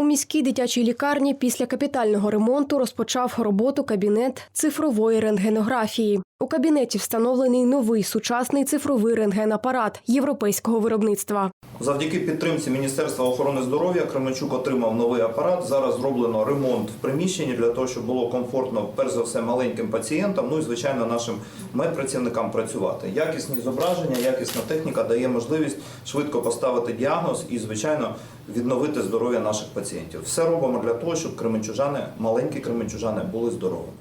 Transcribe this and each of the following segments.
У міській дитячій лікарні після капітального ремонту розпочав роботу кабінет цифрової рентгенографії. У кабінеті встановлений новий сучасний цифровий рентгенапарат європейського виробництва. Завдяки підтримці Міністерства охорони здоров'я Кременчук отримав новий апарат. Зараз зроблено ремонт в приміщенні для того, щоб було комфортно, перш за все, маленьким пацієнтам, ну і звичайно нашим медпрацівникам працювати. Якісні зображення, якісна техніка дає можливість швидко поставити діагноз і, звичайно, відновити здоров'я наших пацієнтів. Все робимо для того, щоб кременчужани, маленькі кременчужани, були здоровими.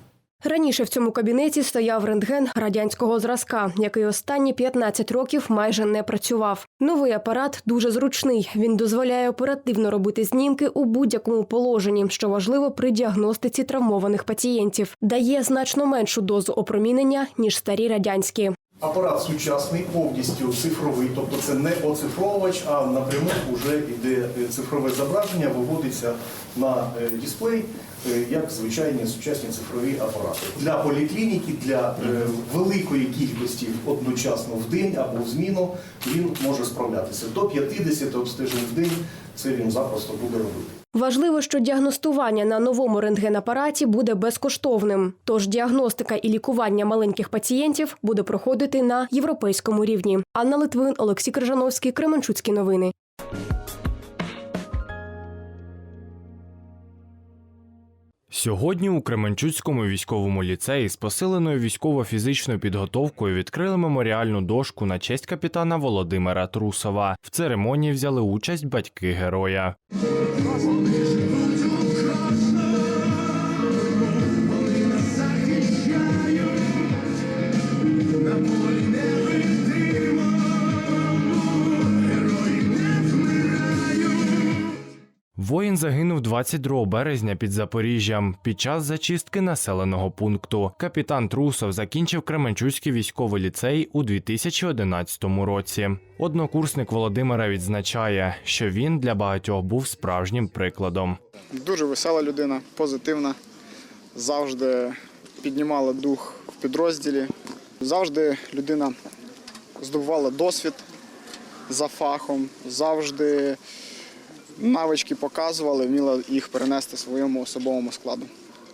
Раніше в цьому кабінеті стояв рентген радянського зразка, який останні 15 років майже не працював. Новий апарат дуже зручний. Він дозволяє оперативно робити знімки у будь-якому положенні, що важливо при діагностиці травмованих пацієнтів. Дає значно меншу дозу опромінення ніж старі радянські. Апарат сучасний, повністю цифровий, тобто це не оцифровувач, а напряму вже йде е, цифрове зображення, виводиться на е, дисплей, е, як звичайні сучасні цифрові апарати. Для поліклініки, для великої кількості одночасно в день або в зміну він може справлятися. До 50 обстежень в день це він запросто буде робити. Важливо, що діагностування на новому рентгенапараті буде безкоштовним. Тож діагностика і лікування маленьких пацієнтів буде проходити на європейському рівні. Анна Литвин, Олексій Крижановський, Кременчуцькі новини. Сьогодні у Кременчуцькому військовому ліцеї з посиленою військово-фізичною підготовкою відкрили меморіальну дошку на честь капітана Володимира Трусова. В церемонії взяли участь батьки героя. Воїн загинув 22 березня під Запоріжжям під час зачистки населеного пункту. Капітан Трусов закінчив Кременчуцький військовий ліцей у 2011 році. Однокурсник Володимира відзначає, що він для багатьох був справжнім прикладом. Дуже весела людина, позитивна, завжди піднімала дух в підрозділі. Завжди людина здобувала досвід за фахом, завжди навички показувала, вміла їх перенести своєму особовому складу.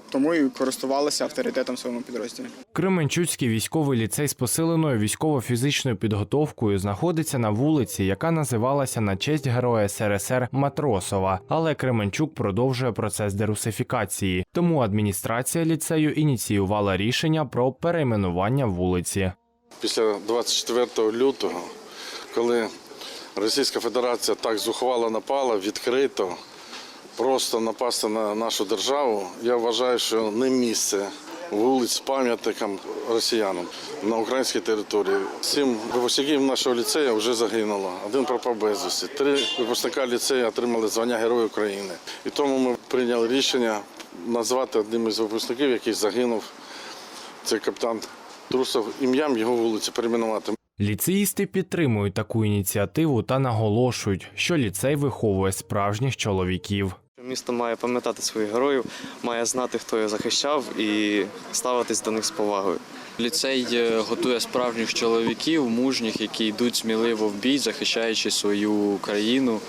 Тому і користувалася авторитетом в своєму підрозділі. Кременчуцький військовий ліцей з посиленою військово-фізичною підготовкою знаходиться на вулиці, яка називалася на честь героя СРСР Матросова. Але Кременчук продовжує процес дерусифікації. Тому адміністрація ліцею ініціювала рішення про перейменування вулиці. Після 24 лютого, коли Російська Федерація так зухвало напала, відкрито, просто напасти на нашу державу, я вважаю, що не місце вулиць з пам'ятником росіянам на українській території. Сім випускників нашого ліцею вже загинуло. Один пропав безвісті. Три випускника ліцею отримали звання Герой України. І тому ми прийняли рішення назвати одним із випускників, який загинув. Це капітан Трусов, ім'ям його вулиці перейменувати. Ліцеїсти підтримують таку ініціативу та наголошують, що ліцей виховує справжніх чоловіків. Місто має пам'ятати своїх героїв, має знати, хто його захищав, і ставитись до них з повагою. Ліцей е, готує справжніх чоловіків, мужніх, які йдуть сміливо в бій, захищаючи свою країну,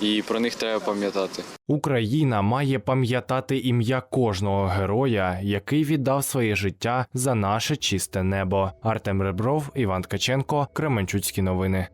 і про них треба пам'ятати. Україна має пам'ятати ім'я кожного героя, який віддав своє життя за наше чисте небо. Артем Ребров, Іван Ткаченко, Кременчуцькі новини.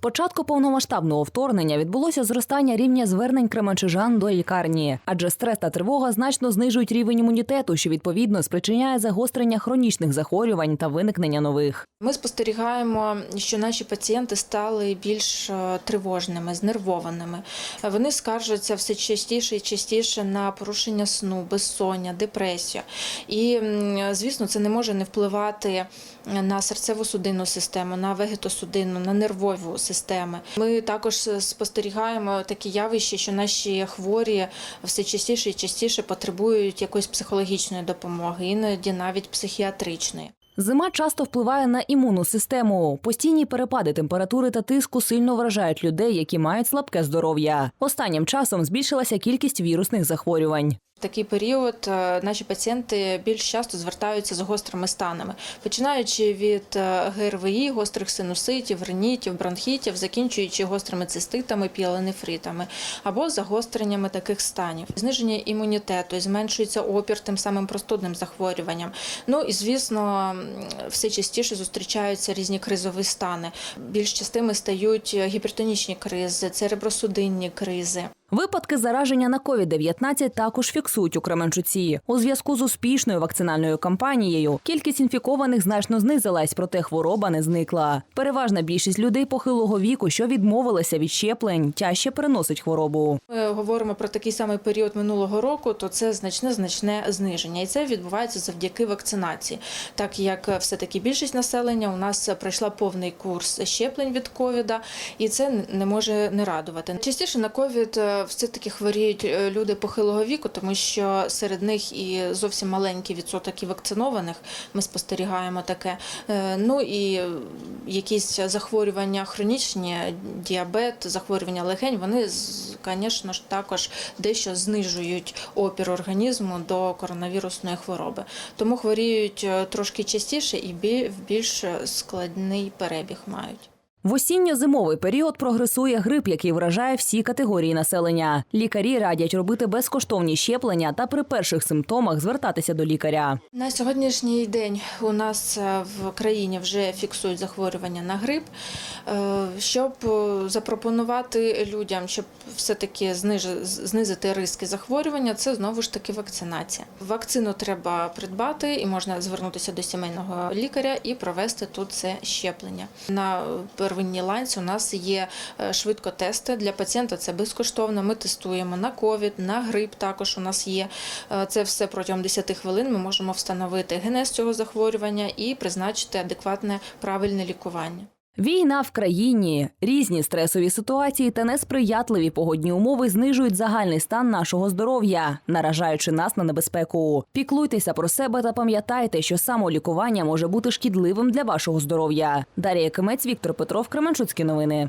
Початку повномасштабного вторгнення відбулося зростання рівня звернень кременчужан до лікарні, адже стрес та тривога значно знижують рівень імунітету, що відповідно спричиняє загострення хронічних захворювань та виникнення нових. Ми спостерігаємо, що наші пацієнти стали більш е, тривожними, знервованими. Вони скаржаться все частіше і частіше на порушення сну, безсоння, депресію. І, звісно, це не може не впливати на серцево-судинну систему, на вегетосудинну, на нервову систему. Ми також спостерігаємо такі явища, що наші хворі все частіше і частіше потребують якоїсь психологічної допомоги, іноді навіть психіатричної. Зима часто впливає на імунну систему. Постійні перепади температури та тиску сильно вражають людей, які мають слабке здоров'я. Останнім часом збільшилася кількість вірусних захворювань. Такий період е, наші пацієнти більш часто звертаються з гострими станами, починаючи від е, ГРВІ, гострих синуситів, ринітів, бронхітів, закінчуючи гострими циститами, піелонефритами або загостреннями таких станів. Зниження імунітету, зменшується опір тим самим простудним захворюванням. Ну і звісно, все частіше зустрічаються різні кризові стани. Більш частими стають гіпертонічні кризи, церебросудинні кризи. Випадки зараження на COVID-19 також фіксують у Кременчуці. У зв'язку з успішною вакцинальною кампанією кількість інфікованих значно знизилась, проте хвороба не зникла. Переважна більшість людей похилого віку, що відмовилися від щеплень, тяжче переносить хворобу. Ми говоримо про такий самий період минулого року, то це значне значне зниження, і це відбувається завдяки вакцинації, так як все таки більшість населення у нас пройшла повний курс щеплень від ковіда, і це не може не радувати. Частіше на ковід все таки хворіють е, люди похилого віку, тому що серед них і зовсім маленький відсоток і вакцинованих. Ми спостерігаємо таке. Е, Ну і якісь захворювання хронічні, діабет, захворювання легень, вони, звісно ж, також дещо знижують опір організму до коронавірусної хвороби. Тому хворіють е, трошки частіше і в більш складний перебіг мають. В осінньо-зимовий період прогресує грип, який вражає всі категорії населення. Лікарі радять робити безкоштовні щеплення та при перших симптомах звертатися до лікаря. На сьогоднішній день у нас е, в країні вже фіксують захворювання на грип. Е, Щоб е, запропонувати людям, щоб все-таки знизити риски захворювання, це знову ж таки вакцинація. Вакцину треба придбати і можна звернутися до сімейного лікаря і провести тут це щеплення. На первинній ланці у нас є швидко тести для пацієнта. Це безкоштовно. Ми тестуємо на ковід, на грип. Також у нас є Е, це все протягом 10 хвилин. Ми можемо встановити генез цього захворювання і призначити адекватне правильне лікування. Війна в країні, різні стресові ситуації та несприятливі погодні умови знижують загальний стан нашого здоров'я, наражаючи нас на небезпеку. Піклуйтеся про себе та пам'ятайте, що самолікування може бути шкідливим для вашого здоров'я. Дарія Кимець, Віктор Петров, Кременчуцькі новини.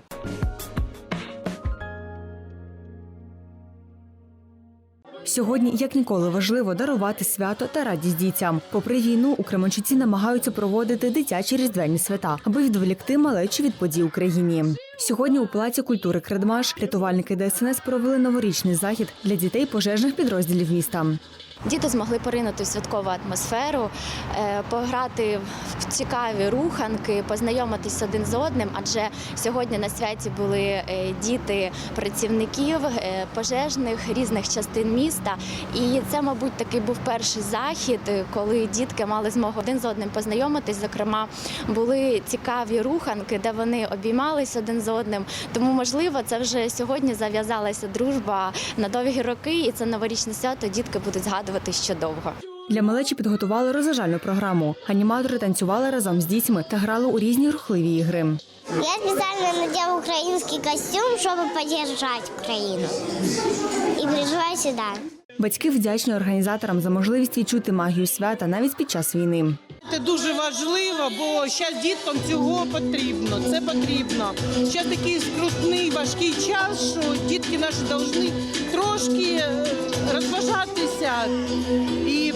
Сьогодні, як ніколи, важливо дарувати свято та радість дітям. Попри війну, у Кременчуці намагаються проводити дитячі різдвяні свята, аби відволікти малечі від подій Україні. Сьогодні у Палаці культури Кредмаш рятувальники ДСНС провели новорічний захід для дітей пожежних підрозділів міста. Діти змогли поринути в святкову атмосферу, е, пограти в цікаві руханки, познайомитись один з одним. Адже сьогодні на святі були е, діти працівників е, пожежних різних частин міста. І це, мабуть, такий був перший захід, коли дітки мали змогу один з одним познайомитись. Зокрема, були цікаві руханки, де вони обіймались один з одним. Тому, можливо, це вже сьогодні зав'язалася дружба на довгі роки, і це новорічне свято дітки будуть згадувати ще довго. Для малечі підготували розважальну програму. Аніматори танцювали разом з дітьми та грали у різні рухливі ігри. Я специально надел украинский костюм, чтобы поддержать Украину. И пришла сюда. Батьки вдячні організаторам за можливість відчути магію свята навіть під час війни. Це дуже важливо, бо зараз діткам цього потрібно. Це потрібно. Зараз такий скрутний, важкий час, що дітки наші повинні трошки е, розважатися і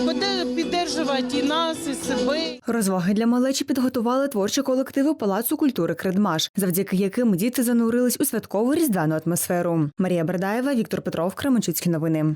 підтримувати і нас, і себе. Розваги для малечі підготували творчі колективи Палацу культури Кредмаш, завдяки яким діти занурились у святкову різдвяну атмосферу. Марія Бердаєва, Віктор Петров, Кременчуцькі новини.